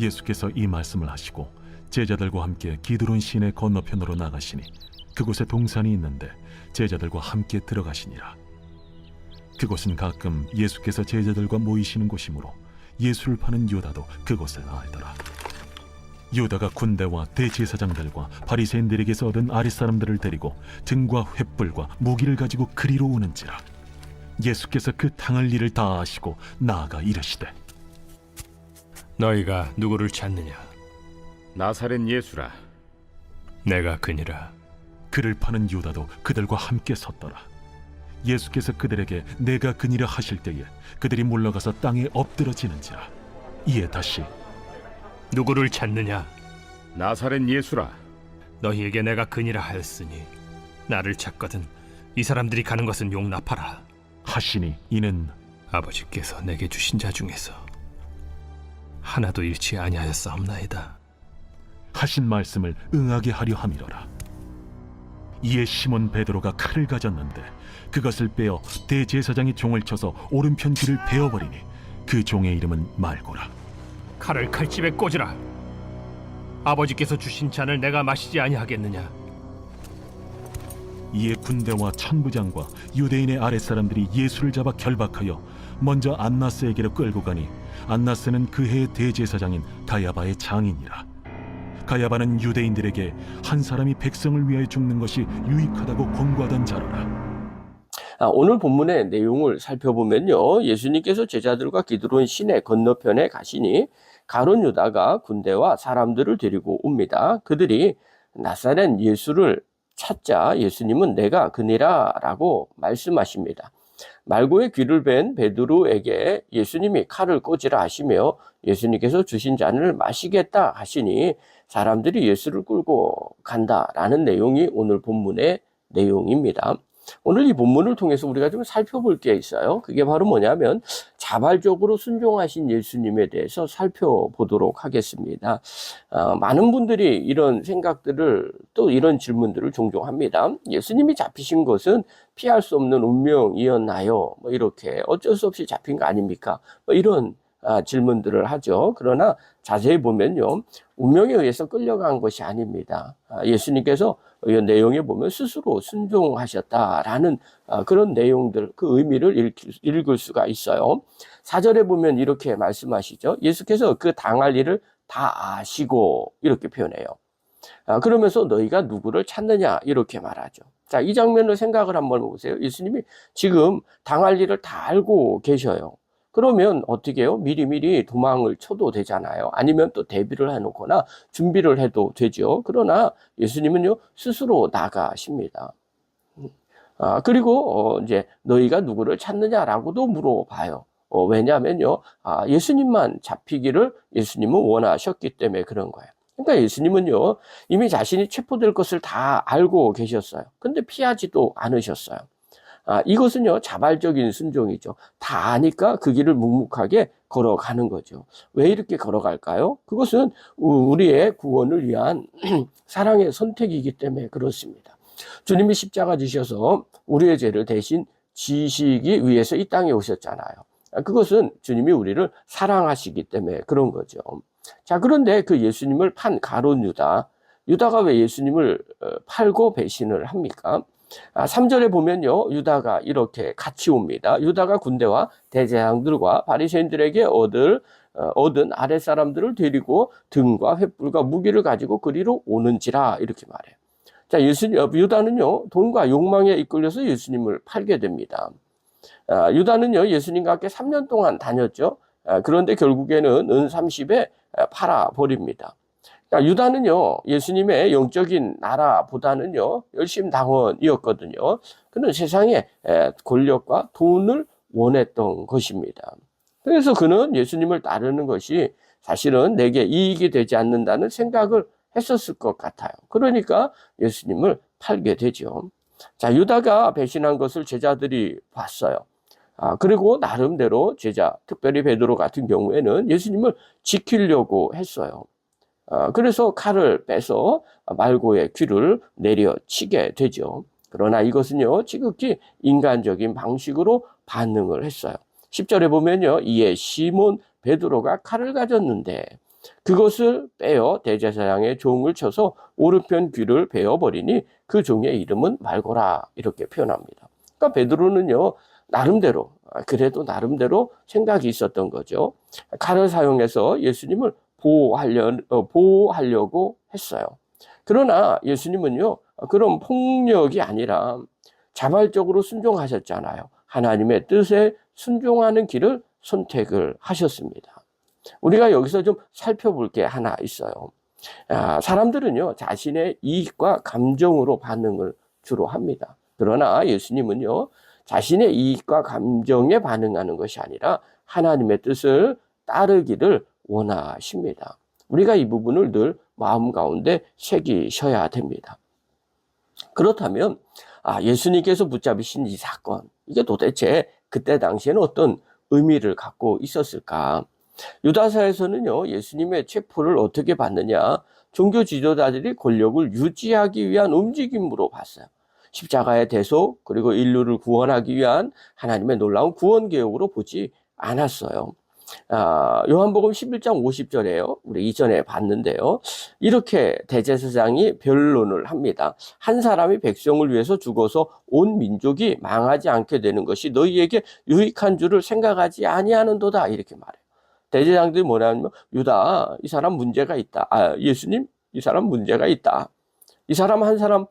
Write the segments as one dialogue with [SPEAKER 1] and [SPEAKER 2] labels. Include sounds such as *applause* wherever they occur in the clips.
[SPEAKER 1] 예수께서 이 말씀을 하시고 제자들과 함께 기드론 시내 건너편으로 나가시니 그곳에 동산이 있는데 제자들과 함께 들어가시니라. 그곳은 가끔 예수께서 제자들과 모이시는 곳이므로 예수를 파는 유다도 그곳을 알더라. 유다가 군대와 대제사장들과 바리새인들에게서 얻은 아랫 사람들을 데리고 등과 횃불과 무기를 가지고 그리로 오는지라. 예수께서 그 당할 일을 다 아시고 나아가 이르시되
[SPEAKER 2] 너희가 누구를 찾느냐?
[SPEAKER 3] 나사렛 예수라
[SPEAKER 2] 내가 그니라.
[SPEAKER 1] 그를 파는 유다도 그들과 함께 섰더라. 예수께서 그들에게 내가 그니라 하실 때에 그들이 물러가서 땅에 엎드러지는지라. 이에 다시
[SPEAKER 2] 누구를 찾느냐?
[SPEAKER 3] 나사렛 예수라
[SPEAKER 2] 너희에게 내가 그니라 하였으니 나를 찾거든 이 사람들이 가는 것은 용납하라.
[SPEAKER 1] 하시니 이는
[SPEAKER 2] 아버지께서 내게 주신 자 중에서 하나도 잃지 아니하였사옵나이다.
[SPEAKER 1] 하신 말씀을 응하게 하려 함이로라. 이에 시몬 베드로가 칼을 가졌는데 그것을 빼어 대제사장이 종을 쳐서 오른편 귀를 베어버리니 그 종의 이름은 말고라.
[SPEAKER 2] 칼을 칼집에 꽂으라. 아버지께서 주신 잔을 내가 마시지 아니하겠느냐?
[SPEAKER 1] 이에 군대와 천부장과 유대인의 아랫사람들이 예수를 잡아 결박하여 먼저 안나스에게로 끌고 가니 안나스는 그 해의 대제사장인 가야바의 장인이라 가야바는 유대인들에게 한 사람이 백성을 위하여 죽는 것이 유익하다고 권고하던 자로라
[SPEAKER 4] 아, 오늘 본문의 내용을 살펴보면요. 예수님께서 제자들과 기드론 시내 건너편에 가시니 가론 유다가 군대와 사람들을 데리고 옵니다. 그들이 나사렛 예수를 찾자 예수님은 내가 그니라라고 말씀하십니다. 말고의 귀를 벤 베드로에게 예수님이 칼을 꽂으라 하시며 예수님께서 주신 잔을 마시겠다 하시니 사람들이 예수를 끌고 간다라는 내용이 오늘 본문의 내용입니다. 오늘 이 본문을 통해서 우리가 좀 살펴볼 게 있어요. 그게 바로 뭐냐면 자발적으로 순종하신 예수님에 대해서 살펴보도록 하겠습니다. 어, 많은 분들이 이런 생각들을 또 이런 질문들을 종종 합니다. 예수님이 잡히신 것은 피할 수 없는 운명이었나요? 뭐 이렇게 어쩔 수 없이 잡힌 거 아닙니까? 뭐 이런 아, 질문들을 하죠. 그러나 자세히 보면요. 운명에 의해서 끌려간 것이 아닙니다. 아, 예수님께서 이 내용에 보면 스스로 순종하셨다라는 아, 그런 내용들, 그 의미를 읽- 읽을 수가 있어요. 사절에 보면 이렇게 말씀하시죠. 예수께서 그 당할 일을 다 아시고 이렇게 표현해요. 아, 그러면서 너희가 누구를 찾느냐 이렇게 말하죠. 자, 이 장면을 생각을 한번 보세요. 예수님이 지금 당할 일을 다 알고 계셔요. 그러면 어떻게 해요? 미리미리 도망을 쳐도 되잖아요. 아니면 또 대비를 해놓거나 준비를 해도 되죠. 그러나 예수님은요, 스스로 나가십니다. 아, 그리고, 어, 이제, 너희가 누구를 찾느냐라고도 물어봐요. 어, 왜냐면요, 아, 예수님만 잡히기를 예수님은 원하셨기 때문에 그런 거예요. 그러니까 예수님은요, 이미 자신이 체포될 것을 다 알고 계셨어요. 근데 피하지도 않으셨어요. 아, 이것은요, 자발적인 순종이죠. 다 아니까 그 길을 묵묵하게 걸어가는 거죠. 왜 이렇게 걸어갈까요? 그것은 우- 우리의 구원을 위한 *clears throat* 사랑의 선택이기 때문에 그렇습니다. 주님이 십자가 지셔서 우리의 죄를 대신 지시기 위해서 이 땅에 오셨잖아요. 아, 그것은 주님이 우리를 사랑하시기 때문에 그런 거죠. 자, 그런데 그 예수님을 판 가론 유다, 유다가 왜 예수님을 어, 팔고 배신을 합니까? 아, 3절에 보면요. 유다가 이렇게 같이 옵니다. 유다가 군대와 대제사장들과 바리새인들에게 얻을 어, 얻은 아랫 사람들을 데리고 등과 횃불과 무기를 가지고 그리로 오는지라 이렇게 말해요. 자, 예수님 어, 유다는요. 돈과 욕망에 이끌려서 예수님을 팔게 됩니다. 아, 유다는요. 예수님과 함께 3년 동안 다녔죠. 아, 그런데 결국에는 은 30에 팔아 버립니다. 자, 유다는요, 예수님의 영적인 나라보다는요, 열심 당원이었거든요. 그는 세상의 에, 권력과 돈을 원했던 것입니다. 그래서 그는 예수님을 따르는 것이 사실은 내게 이익이 되지 않는다는 생각을 했었을 것 같아요. 그러니까 예수님을 팔게 되죠. 자, 유다가 배신한 것을 제자들이 봤어요. 아, 그리고 나름대로 제자, 특별히 베드로 같은 경우에는 예수님을 지키려고 했어요. 아, 그래서 칼을 빼서 말고의 귀를 내려치게 되죠. 그러나 이것은요, 지극히 인간적인 방식으로 반응을 했어요. 10절에 보면요, 이에 시몬 베드로가 칼을 가졌는데 그것을 빼어 대제사장의 종을 쳐서 오른편 귀를 베어버리니 그 종의 이름은 말고라 이렇게 표현합니다. 그러니까 베드로는요 나름대로 아, 그래도 나름대로 생각이 있었던 거죠. 칼을 사용해서 예수님을 보호하려 어, 보호하려고 했어요. 그러나 예수님은요 그런 폭력이 아니라 자발적으로 순종하셨잖아요. 하나님의 뜻에 순종하는 길을 선택을 하셨습니다. 우리가 여기서 좀 살펴볼 게 하나 있어요. 아, 사람들은요, 자신의 이익과 감정으로 반응을 주로 합니다. 그러나 예수님은요, 자신의 이익과 감정에 반응하는 것이 아니라 하나님의 뜻을 따르기를 원하십니다. 우리가 이 부분을 늘 마음 가운데 새기셔야 됩니다. 그렇다면, 아, 예수님께서 붙잡으신 이 사건, 이게 도대체 그때 당시에는 어떤 의미를 갖고 있었을까? 유다사에서는요, 예수님의 체포를 어떻게 봤느냐? 종교 지도자들이 권력을 유지하기 위한 움직임으로 봤어요. 십자가의 대속, 그리고 인류를 구원하기 위한 하나님의 놀라운 구원 계획으로 보지 않았어요. 아, 요한복음 11장 50절에요. 우리 이전에 봤는데요. 이렇게 대제사장이 변론을 합니다. 한 사람이 백성을 위해서 죽어서 온 민족이 망하지 않게 되는 것이 너희에게 유익한 줄을 생각하지 아니하는도다. 이렇게 말해요. 대제사장들이 뭐냐면 유다 이 사람 문제가 있다. 아, 예수님 이 사람 문제가 있다. 이 사람 한 사람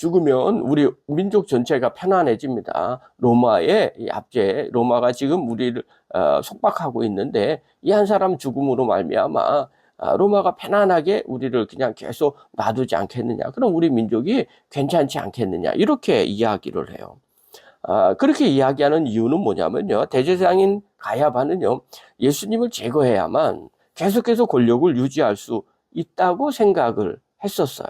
[SPEAKER 4] 죽으면 우리 민족 전체가 편안해집니다. 로마의 이 압제, 로마가 지금 우리를 어, 속박하고 있는데 이 한 사람 죽음으로 말미암아 아, 로마가 편안하게 우리를 그냥 계속 놔두지 않겠느냐. 그럼 우리 민족이 괜찮지 않겠느냐. 이렇게 이야기를 해요. 아, 그렇게 이야기하는 이유는 뭐냐면요. 대제사장인 가야바는요. 예수님을 제거해야만 계속해서 권력을 유지할 수 있다고 생각을 했었어요.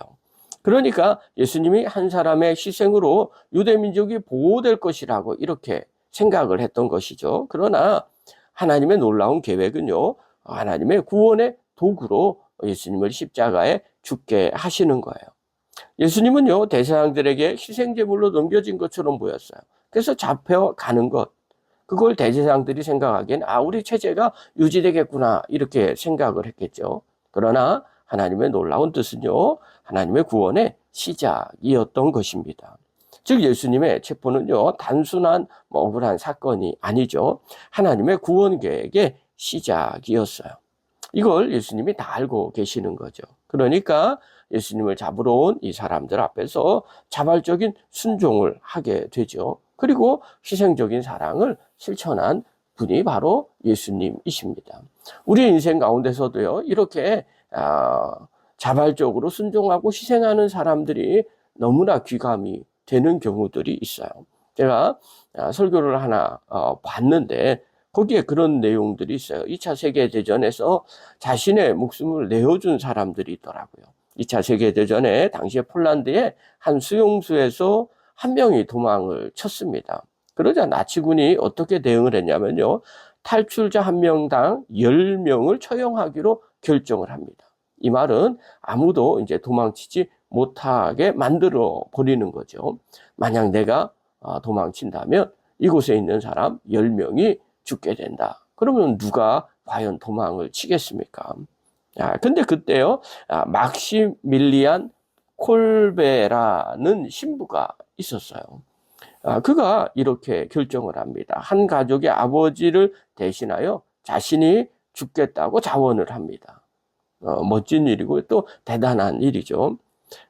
[SPEAKER 4] 그러니까 예수님이 한 사람의 희생으로 유대 민족이 보호될 것이라고 이렇게 생각을 했던 것이죠. 그러나 하나님의 놀라운 계획은요. 하나님의 구원의 도구로 예수님을 십자가에 죽게 하시는 거예요. 예수님은요. 대제사장들에게 희생 제물로 넘겨진 것처럼 보였어요. 그래서 잡혀가는 것. 그걸 대제사장들이 생각하기엔 아 우리 체제가 유지되겠구나 이렇게 생각을 했겠죠. 그러나 하나님의 놀라운 뜻은요. 하나님의 구원의 시작이었던 것입니다. 즉 예수님의 체포는요. 단순한 뭐 억울한 사건이 아니죠. 하나님의 구원 계획의 시작이었어요. 이걸 예수님이 다 알고 계시는 거죠. 그러니까 예수님을 잡으러 온 이 사람들 앞에서 자발적인 순종을 하게 되죠. 그리고 희생적인 사랑을 실천한 분이 바로 예수님이십니다. 우리 인생 가운데서도요, 이렇게, 아, 자발적으로 순종하고 희생하는 사람들이 너무나 귀감이 되는 경우들이 있어요. 제가 아, 설교를 하나 어, 봤는데, 거기에 그런 내용들이 있어요. 2차 세계대전에서 자신의 목숨을 내어준 사람들이 있더라고요. 2차 세계대전에 당시에 폴란드의 한 수용소에서 한 명이 도망을 쳤습니다. 그러자 나치군이 어떻게 대응을 했냐면요. 탈출자 한 명당 10명을 처형하기로 결정을 합니다. 이 말은 아무도 이제 도망치지 못하게 만들어 버리는 거죠. 만약 내가 아, 도망친다면 이곳에 있는 사람 10명이 죽게 된다. 그러면 누가 과연 도망을 치겠습니까? 아, 근데 그때요, 아, 막시밀리안 콜베라는 신부가 있었어요. 아, 그가 이렇게 결정을 합니다. 한 가족의 아버지를 대신하여 자신이 죽겠다고 자원을 합니다. 어, 멋진 일이고 또 대단한 일이죠.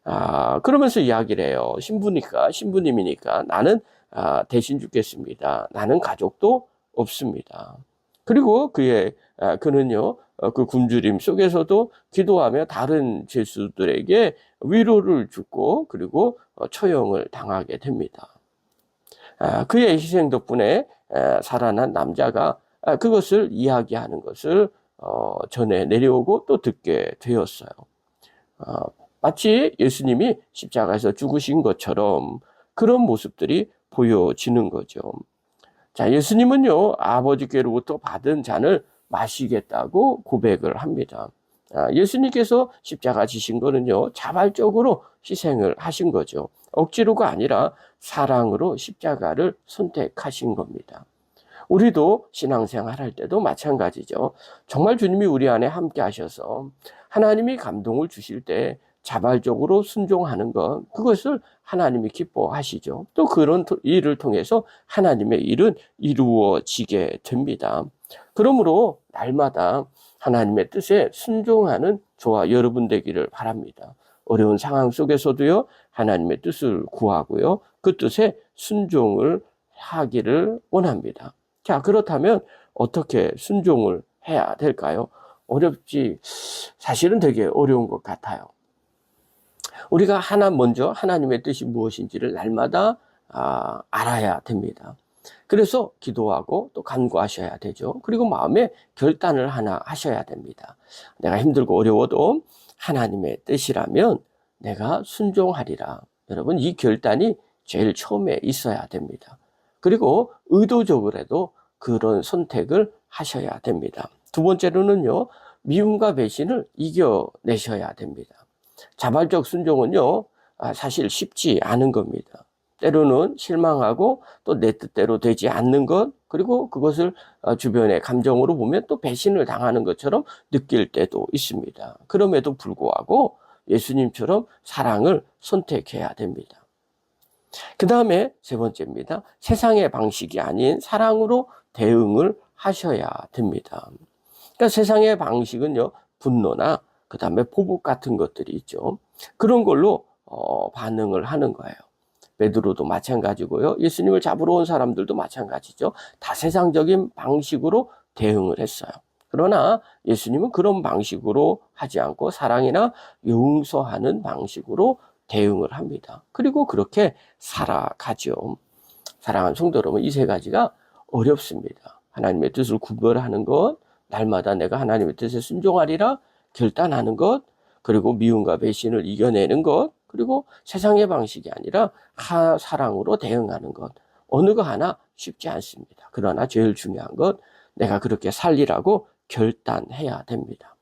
[SPEAKER 4] 아, 그러면서 이야기를 해요. 신부니까, 신부님이니까 나는 아, 대신 죽겠습니다. 나는 가족도 없습니다. 그리고 그의, 아, 그는요, 어, 그 굶주림 속에서도 기도하며 다른 죄수들에게 위로를 주고 그리고 어, 처형을 당하게 됩니다. 아, 그의 희생 덕분에 에, 살아난 남자가 아, 그것을 이야기하는 것을 어, 전해 내려오고 또 듣게 되었어요. 어, 마치 예수님이 십자가에서 죽으신 것처럼 그런 모습들이 보여지는 거죠. 자, 예수님은요, 아버지께로부터 받은 잔을 마시겠다고 고백을 합니다. 아, 예수님께서 십자가 지신 거는요, 자발적으로 희생을 하신 거죠. 억지로가 아니라 사랑으로 십자가를 선택하신 겁니다. 우리도 신앙생활 할 때도 마찬가지죠. 정말 주님이 우리 안에 함께 하셔서 하나님이 감동을 주실 때 자발적으로 순종하는 것, 그것을 하나님이 기뻐하시죠. 또 그런 토- 일을 통해서 하나님의 일은 이루어지게 됩니다. 그러므로 날마다 하나님의 뜻에 순종하는 저와 여러분 되기를 바랍니다. 어려운 상황 속에서도요, 하나님의 뜻을 구하고요, 그 뜻에 순종을 하기를 원합니다. 자, 그렇다면 어떻게 순종을 해야 될까요? 어렵지, 사실은 되게 어려운 것 같아요. 우리가 하나 먼저 하나님의 뜻이 무엇인지를 날마다 아, 알아야 됩니다. 그래서 기도하고 또 간구하셔야 되죠. 그리고 마음에 결단을 하나 하셔야 됩니다. 내가 힘들고 어려워도 하나님의 뜻이라면 내가 순종하리라. 여러분, 이 결단이 제일 처음에 있어야 됩니다. 그리고 의도적으로도 그런 선택을 하셔야 됩니다. 두 번째로는요, 미움과 배신을 이겨내셔야 됩니다. 자발적 순종은요, 아, 사실 쉽지 않은 겁니다. 때로는 실망하고 또 내 뜻대로 되지 않는 것, 그리고 그것을 어, 주변의 감정으로 보면 또 배신을 당하는 것처럼 느낄 때도 있습니다. 그럼에도 불구하고 예수님처럼 사랑을 선택해야 됩니다. 그 다음에 세 번째입니다. 세상의 방식이 아닌 사랑으로 대응을 하셔야 됩니다. 그러니까 세상의 방식은요, 분노나 그 다음에 포복 같은 것들이 있죠. 그런 걸로 어, 반응을 하는 거예요. 베드로도 마찬가지고요. 예수님을 잡으러 온 사람들도 마찬가지죠. 다 세상적인 방식으로 대응을 했어요. 그러나 예수님은 그런 방식으로 하지 않고 사랑이나 용서하는 방식으로 대응을 합니다. 그리고 그렇게 살아가죠. 사랑하는 성도 여러분, 이 세 가지가 어렵습니다. 하나님의 뜻을 구별하는 것, 날마다 내가 하나님의 뜻에 순종하리라 결단하는 것, 그리고 미움과 배신을 이겨내는 것, 그리고 세상의 방식이 아니라 하, 사랑으로 대응하는 것. 어느 거 하나 쉽지 않습니다. 그러나 제일 중요한 것, 내가 그렇게 살리라고 결단해야 됩니다.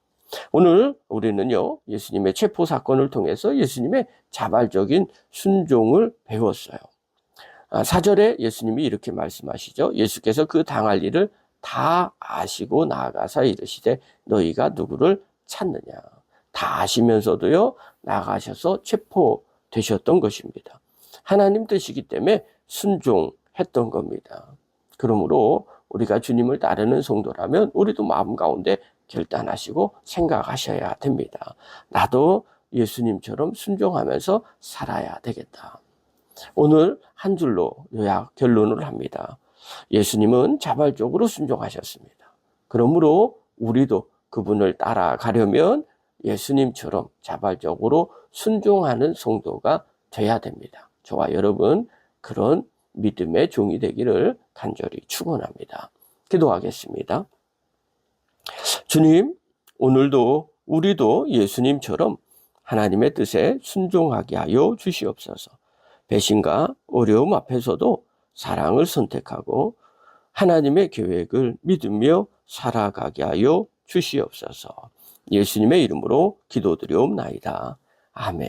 [SPEAKER 4] 오늘 우리는요, 예수님의 체포 사건을 통해서 예수님의 자발적인 순종을 배웠어요. 아, 사절에 예수님이 이렇게 말씀하시죠. 예수께서 그 당할 일을 다 아시고 나아가서 이르시되 너희가 누구를 찾느냐. 다 아시면서도요, 나가셔서 체포되셨던 것입니다. 하나님 뜻이기 때문에 순종했던 겁니다. 그러므로 우리가 주님을 따르는 성도라면 우리도 마음 가운데 결단하시고 생각하셔야 됩니다. 나도 예수님처럼 순종하면서 살아야 되겠다. 오늘 한 줄로 요약 결론을 합니다. 예수님은 자발적으로 순종하셨습니다. 그러므로 우리도 그분을 따라가려면 예수님처럼 자발적으로 순종하는 성도가 돼야 됩니다. 저와 여러분 그런 믿음의 종이 되기를 간절히 축원합니다. 기도하겠습니다. 주님, 오늘도 우리도 예수님처럼 하나님의 뜻에 순종하게 하여 주시옵소서. 배신과 어려움 앞에서도 사랑을 선택하고 하나님의 계획을 믿으며 살아가게 하여 주시옵소서. 예수님의 이름으로 기도드리옵나이다. 아멘.